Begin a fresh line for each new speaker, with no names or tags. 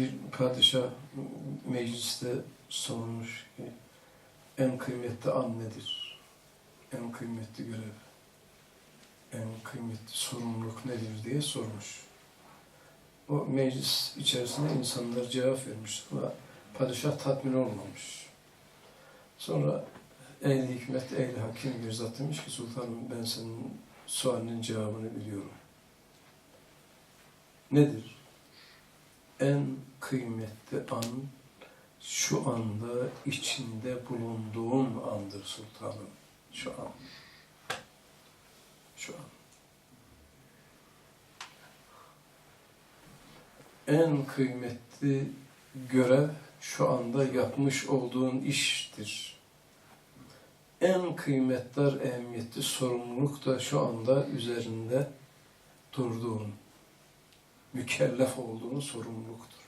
bir padişah mecliste sormuş ki en kıymetli an nedir? En kıymetli görev, en kıymetli sorumluluk nedir diye sormuş. O meclis içerisinde insanlar cevap vermiş ama padişah tatmin olmamış. Sonra ehli hikmet, ehli hakim bir zat demiş ki sultanım ben senin sualinin cevabını biliyorum. Nedir? En kıymetli an şu anda içinde bulunduğum andır sultanım. Şu an. Şu an. En kıymetli görev şu anda yapmış olduğun iştir. En kıymetli, ehemmiyetli sorumluluk da şu anda üzerinde durduğun, mükellef olduğun sorumluluktur.